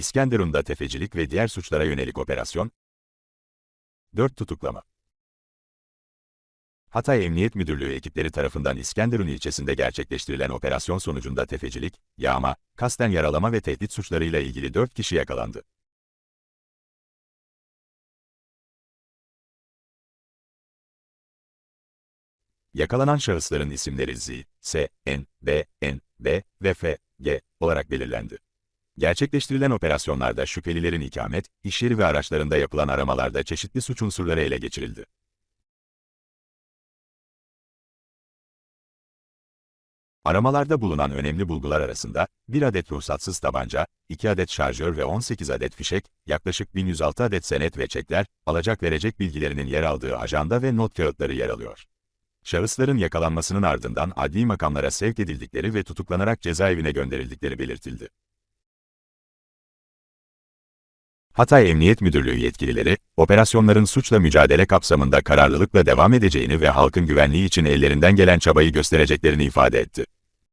İskenderun'da tefecilik ve diğer suçlara yönelik operasyon. 4 tutuklama. Hatay Emniyet Müdürlüğü ekipleri tarafından İskenderun ilçesinde gerçekleştirilen operasyon sonucunda tefecilik, yağma, kasten yaralama ve tehdit suçlarıyla ilgili 4 kişi yakalandı. Yakalanan şahısların isimleri Z, S, N, B, N, B ve F, G olarak belirlendi. Gerçekleştirilen operasyonlarda şüphelilerin ikamet, işyeri ve araçlarında yapılan aramalarda çeşitli suç unsurları ele geçirildi. Aramalarda bulunan önemli bulgular arasında, 1 adet ruhsatsız tabanca, 2 adet şarjör ve 18 adet fişek, yaklaşık 1106 adet senet ve çekler, alacak verecek bilgilerinin yer aldığı ajanda ve not kağıtları yer alıyor. Şahısların yakalanmasının ardından adli makamlara sevk edildikleri ve tutuklanarak cezaevine gönderildikleri belirtildi. Hatay Emniyet Müdürlüğü yetkilileri, operasyonların suçla mücadele kapsamında kararlılıkla devam edeceğini ve halkın güvenliği için ellerinden gelen çabayı göstereceklerini ifade etti.